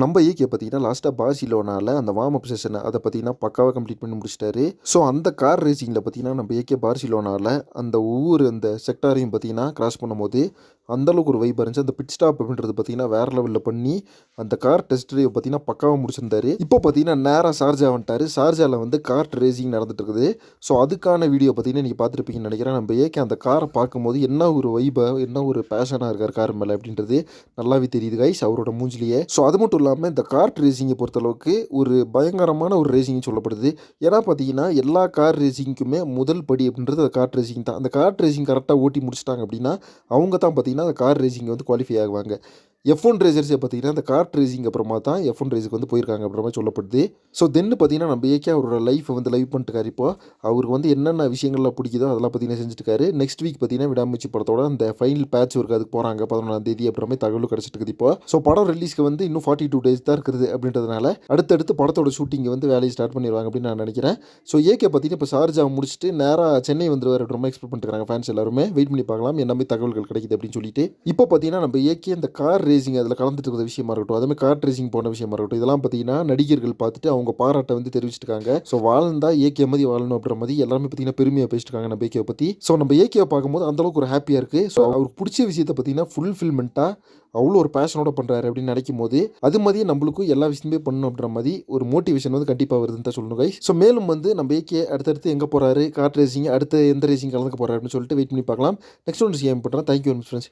நம்ம ஏகே பார்த்தீங்கன்னா லாஸ்ட்டாக பார்சிலோனால அந்த வார்ம் அப் செஷனை அதை பார்த்தீங்கன்னா பக்காவாக கம்ப்ளீட் பண்ணி முடிச்சிட்டாரு. ஸோ அந்த கார் ரேசிங்கில் பார்த்தீங்கன்னா நம்ம ஏகே பார்சிலோனால அந்த ஒவ்வொரு அந்த செக்டாரையும் பார்த்தீங்கன்னா கிராஸ் பண்ணும்போது அந்தளவுக்கு ஒரு வைப் இருந்துச்சு. அந்த பிட் ஸ்டாப் அப்படின்றது பார்த்தீங்கன்னா வேற லெவலில் பண்ணி அந்த கார் டெஸ்ட் ட்ரைவ் பார்த்தீங்கன்னா பக்காவாக முடிச்சிருந்தாரு. இப்போ பார்த்தீங்கன்னா நேராக ஷார்ஜா வந்துட்டார். ஷார்ஜாவில் வந்து கார் ரேசிங் நடந்துட்டு இருக்குது. ஸோ அதுக்கான வீடியோ பார்த்தீங்கன்னா நீங்கள் பார்த்துருப்பீங்கன்னு நினைக்கிறேன். நம்ம ஏகே அந்த காரை பார்க்கும்போது என்ன ஒரு வைபை என்ன ஒரு பேஷனாக இருக்கார் கார் மேலே அப்படின்றது நல்லாவே தெரியுது கைஸ் அவரோட மூஞ்சிலேயே. ஸோ அது மட்டும் இல்லாமல் இந்த கார்ட் ரேசிங்கை பொறுத்தளவுக்கு ஒரு பயங்கரமான ஒரு ரேசிங்னு சொல்லப்படுது. ஏன்னா பார்த்தீங்கன்னா எல்லா கார் ரேசிங்க்குமே முதல் படி அப்படின்றது அந்த கார்ட் ரேசிங் தான். அந்த கார்ட் ரேசிங் கரெக்டாக ஓட்டி முடிச்சிட்டாங்க அப்படின்னா அவங்க தான் பார்த்தீங்கன்னா அந்த கார் ரேசிங்கை வந்து குவாலிஃபை ஆகுவாங்க. எஃப் ஒன் ரேசர்ஸை பார்த்தீங்கன்னா அந்த கார்ட் ரேசிங் அப்புறமா தான் எஃப் ஒன் ரேஸுக்கு வந்து போயிருக்காங்க அப்புறமா சொல்லப்படுது. ஸோ தென்னு பார்த்தீங்கன்னா நம்ம ஏகே அவரோட லைஃப்பை வந்து லைவ் பண்ணிட்டுக்காரு இப்போ. அவருக்கு வந்து என்னென்ன விஷயங்கள்லாம் பிடிக்குதோ அதெல்லாம் பார்த்தீங்கன்னா செஞ்சுட்டுருக்காரு. நெக்ஸ்ட் வீக் பார்த்தீங்கன்னா விடாமூச்சி படத்தோட அந்த ஃபைனல் பேட்ச் ஒர்க் அதுக்கு போகிறாங்க பதினொன்றாம் தேதி அப்புறமே தகவல் கிடச்சிட்டு இருக்குது இப்போ. ஸோ படம் ரிலீஸ்க்கு வந்து இன்னும் ஃபார்ட்டி டூ டேஸ் தான் இருக்குது அப்படின்றதுனால அடுத்தடுத்து படத்தோட ஷூட்டிங் வந்து வேலையை ஸ்டார்ட் பண்ணிடுவாங்க அப்படின்னு நான் நினைக்கிறேன். ஸோ ஏகே பார்த்தீங்கன்னா இப்போ சார்ஜாக முடிச்சுட்டு நேராக சென்னை வந்துருவார் ரொம்ப எக்ஸ்பெக்ட் பண்ணிட்டுருக்காங்க ஃபேன்ஸ் எல்லாருமே. வெயிட் பண்ணி பார்க்கலாம் என்ன மாதிரி தகவல்கள் கிடைக்குது அப்படின்னு சொல்லிட்டு. இப்போ பார்த்தீங்கன்னா நம்ம ஏகே இந்த கார் ரேசிங் அதில் கலந்துட்டு இருக்கிற விஷயமா இருக்கட்டும் அதேமாதிரி கார் ரேசிங் போன விஷயமா இருக்கட்டும் இதெல்லாம் பார்த்தீங்கன்னா நடிகர்கள் பார்த்துட்டு அவங்க பாராட்டை வந்து தெரிவிச்சிருக்காங்க. ஸோ வாழ்ந்தா ஏகே மாதிரி வாழணும் அப்படின்ற மாதிரி எல்லாருமே பார்த்தீங்கன்னா பெருமையாக பேசிட்டுருக்காங்க நம்ம ஏகேவை பற்றி ஸோ நம்ம ஏகேவை பார்க்கும்போது அந்த அளவுக்கு ஒரு ஹாப்பியாக இருக்குது ஸோ அவருக்கு பிடிச்ச விஷயத்தை பார்த்தீங்கன்னா ஃபுல்ஃபில்மெண்ட்டாக அவ்வளோ ஒரு பேஷனோட பண்ணுறாரு அப்படின்னு நினைக்கும் போது அது மாதிரியே நம்மளுக்கும் எல்லா விஷயமே பண்ணணும் அப்படின்ற மாதிரி ஒரு மோட்டிவேஷன் வந்து கண்டிப்பாக வருதுன்னு தான் சொல்லணும் guys. ஸோ மேலும் வந்து நம்ம ஏகே அடுத்தடுத்து எங்கே போகிறாரு கார் ரேசிங் அடுத்து எந்த ரேசிங் கலந்துக்க போகிறாரு அப்படின்னு சொல்லிட்டு வெயிட் பண்ணி பார்க்கலாம். நெக்ஸ்ட் ஒன்று சிஎம் பண்ணுறேன் தேங்க்யூ ஃப்ரெண்ட்ஸ்